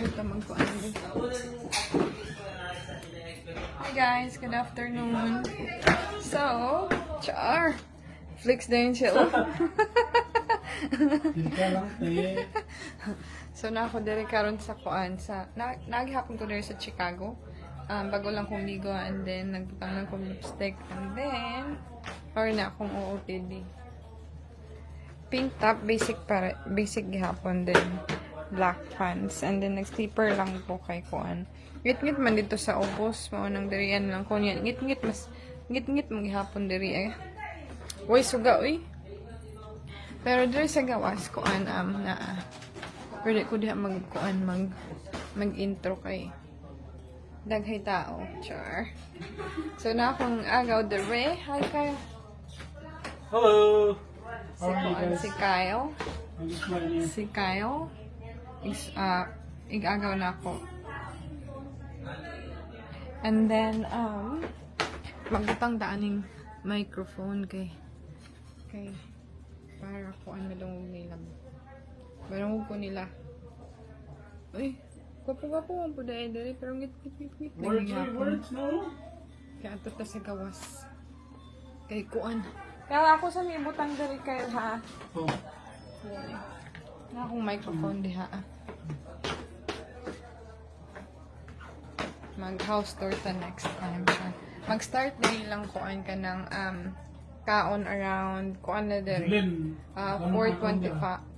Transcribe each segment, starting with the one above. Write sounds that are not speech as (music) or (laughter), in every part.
Ito magkuhan din. Hi guys, good afternoon. So, char. Flex din siya. lang, te. so, na ako diri karon sa kuan sa na, naghapon ko diri sa Chicago. Um, bago lang kumigo and then nagbutang ng kong lipstick and then or na akong OOTD. Pink top, basic para basic gihapon din. Black pants and then nag-slipper lang po kay kuan. Ngit-ngit man dito sa ubos, mao nang dirian lang ko niya. Ngit-ngit mas ngit-ngit mo gihapon diri eh. Uy, suga uy. Pero diri sa gawas kuan am na pwede ko diha magkuan mag mag-intro kay daghay tao. Char. So na akong agaw diri. Hi kay Hello! si, How are you guys? si Kyle. Si Kyle. Is, uh, igagaw na ako. And then, um, magbutang daaning microphone kay kay para ko ano malungog nila. Malungog ko nila. Uy, gwapo-gwapo ang puda eh dali, pero ngit ngit ngit ngit Words, words, no? Kaya ato ta sa gawas. Kay kuan. Kaya ako sa may butang dali kay ha. Oh. Na akong microphone diha. ah. Mag house tour ta next time siya. Mag-start din lang kuan ka ng um, kaon around kuan na. Lynn. Uh, Ano 425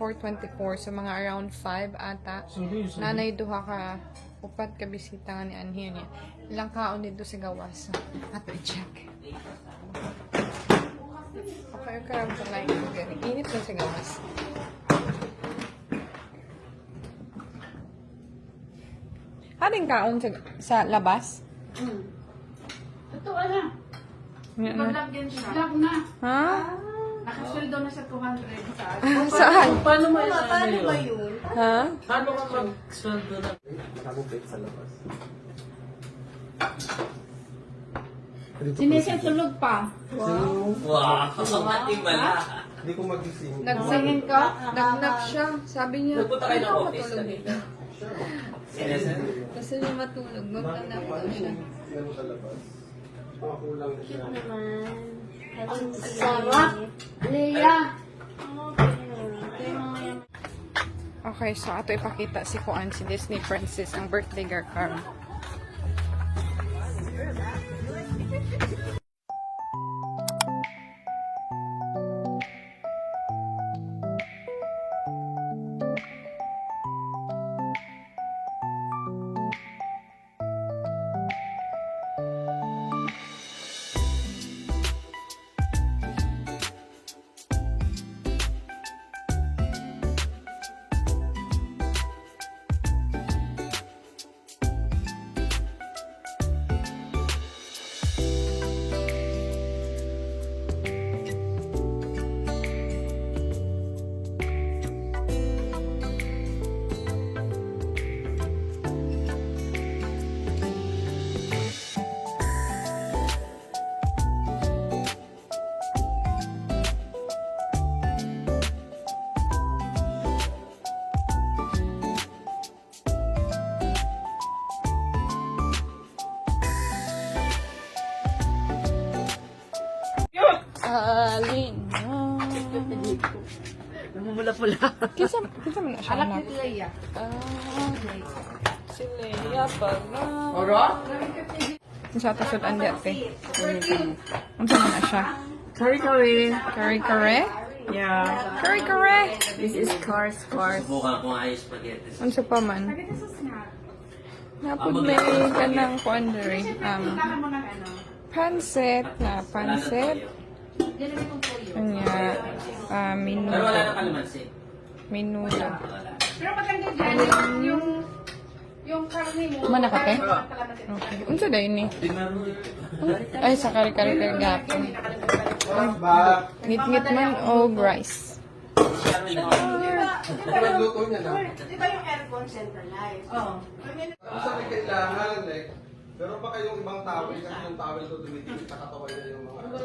424 so mga around 5 ata. Sorry, sorry. Nanay duha ka upat ka bisita nga ni Anhia niya. Ilang kaon dito sa gawas. Ato i-check. Okay, ka lang sa line. Init na sa gawas. Haring kaon sa, sa labas? Totoo na. Na. Maglagyan siya. Lag na. Ha? Nakasweldo na siya 200 sa (laughs) Saan? Paano mo ano yun? Ha? Paano ka mag-sweldo na? Sinesya tulog pa. Wow! Katimala! Hindi ko magising. Nagsingin ka? Nagnap siya. Sabi niya, Nagpunta kayo ng "Ano office matulog kanina?" dito?" Sinesen? Gusto niya matulog. Magtanap daw siya. Meron sa labas. Makakulang na siya. Sarap. Leia. Okay, so ato ipakita si Kuan, si Disney Princess, ang birthday girl card. Namumula-pula. Kinsa kinsa man na siya Alak anak? ni Leia. Ah, si Leia pala. Oro? Kinsa to sud andi ate? Unsa man na siya? Sorry, sorry. Kare kare? Yeah. Kare kare? This is cars, cars. Subukan kung ayos spaghetti. Unsa pa man? Napod may kanang kuan diri. Um, ano. pansit na tuyo. Kanya, ah, menu. Pero wala nang kalamansi. Minudo. Wala. Pero maganda dyan, yung yung karne mo. Parang kalamansi. Okay. Unsa day ni? Di meron dito. Ay, sa kare kare gapon. Ngit-ngit man o rice. Di ba yung aircon centralized? Oo. Saan may kailangan, like, meron pa kayong ibang towel kasi yung towel to tumitigil sa katawan niya yung mga ano.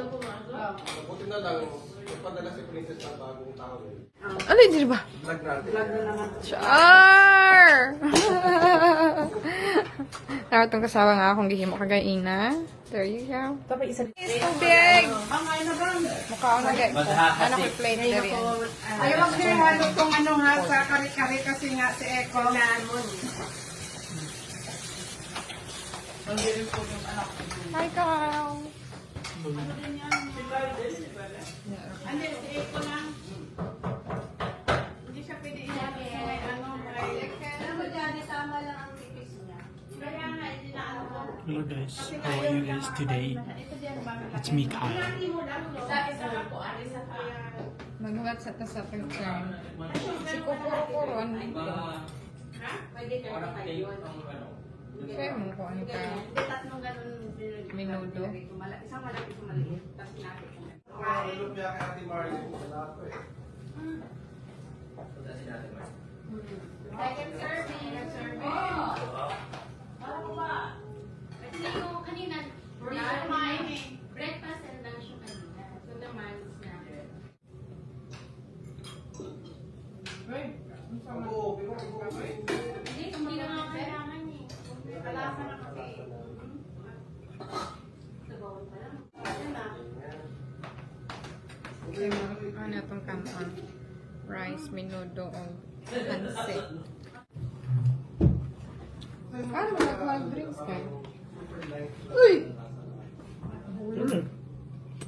Buti na lang, nagpadala si Princess ng bagong towel. Alay, di ba? Vlog natin. Char! (laughs) Ikaw, itong kasawa nga akong gihimo kagaina. There you go. Tapos isa. Is tubig! Mukha ako nag Ano ko plate na rin. Ayaw ko din halo kung ano nga sa kare-kare kasi nga si Eko. Hi, Carl! Hindi, si Eko lang. Hindi siya pwede ilagay sa may ano, may... Ano mo dyan, tama lang ang tipis niya. Kaya nga, hindi na ano ko. Hello guys, how are you guys today? It's me, Kyle. Po, alis sa kaya. Maghulat sa ta sa picture. Si Kukuro-Kuro, ano dito? Pwede ka na kayo. Kaya mo kung ano ka. Hindi, tatlong ganun. Minuto. Isang malaki, isang maliit. Tapos sinapit ko. Nalulog niya kay Ate Marley. Wala ako eh. Punta si Ate Mar. Second serving. Second serving. Ano ba? Kasi yung kanina, ko kumain eh. Breakfast and lunch yung kanina. So naman, snack. Ako, pero ako kumain. Hindi, hindi na nga kailangan eh. Kalasa na kasi. Sabaw pa lang. Ano na? Ano itong kanon? Rice, minudo, o pansit. Ano mo nag drinks ka? Uy!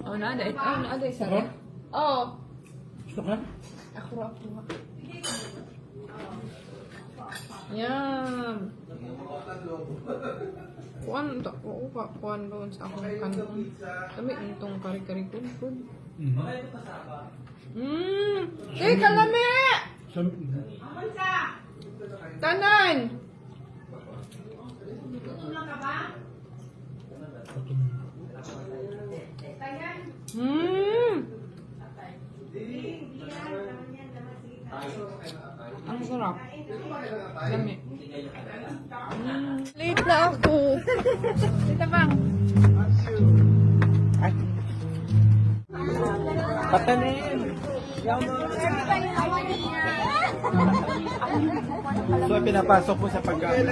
Oh, nada. Oh, nada isa rin. Oh! Gusto ka? Ako, ako. Yum! Kuan, to, oo ka, kuan doon sa akong kanon. Kami itong kari-kari good, good. Mm. Mmm! Eh, kalami! Tanan! Tutulong ka ba? Tayan. Mmm! Ang sarap. Lami. Mm. Late na ako. (laughs) Dito bang? So, pinapasok mo sa pagkain.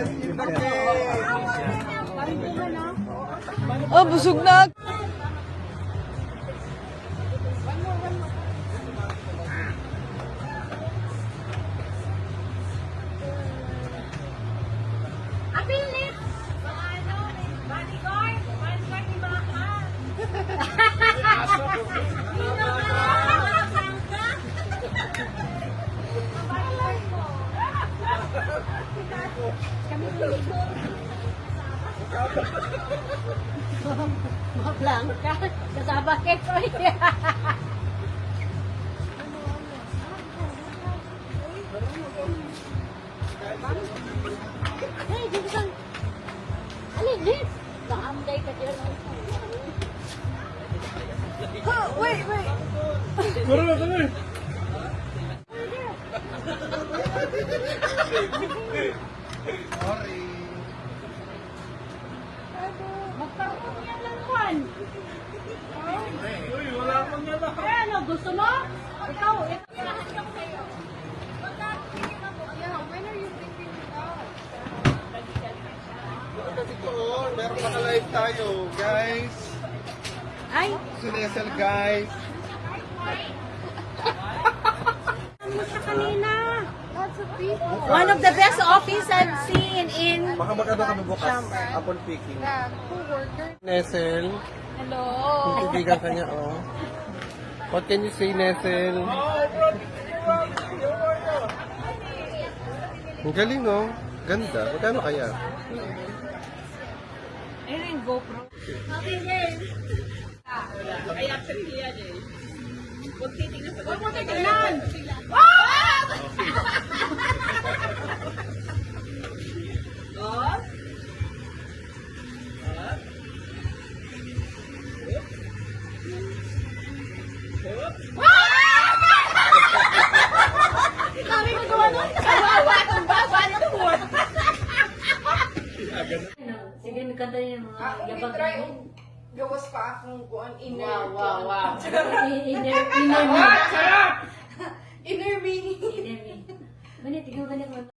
Oh, busog na. Kasama kay Troy. Hey, dito ka. Alin, Liz? Nakaamday ka dyan. Guro na kami! Sorry. Magkaroon yan ng kwan. Uy, wala pang yan Eh, ano, gusto mo? Ikaw, eh. When are you thinking about? Kasi meron naka-live tayo, guys. Ay, Si Nesel, guys. sa kanina. Lots of people. One of the best office I've seen in... Baka maganda kami bukas. Upon picking. The co-worker. Nesel. Hello. Titibigan ka niya, oh. What can you say, Nesel? Ang galing, oh. Ganda. Magkano kaya? Ayun yung GoPro. Huwag mo titignan. Kami magawa nun. Kawawa. Ang baba ng word. Sige, nagkanta yung mga Ako yabag try na og gawas pa akong kuan inner. Wow, wow, wow. (laughs) (laughs) Inner, inner me. Inner meaning. Inner me. Manit, ikaw ganit mo.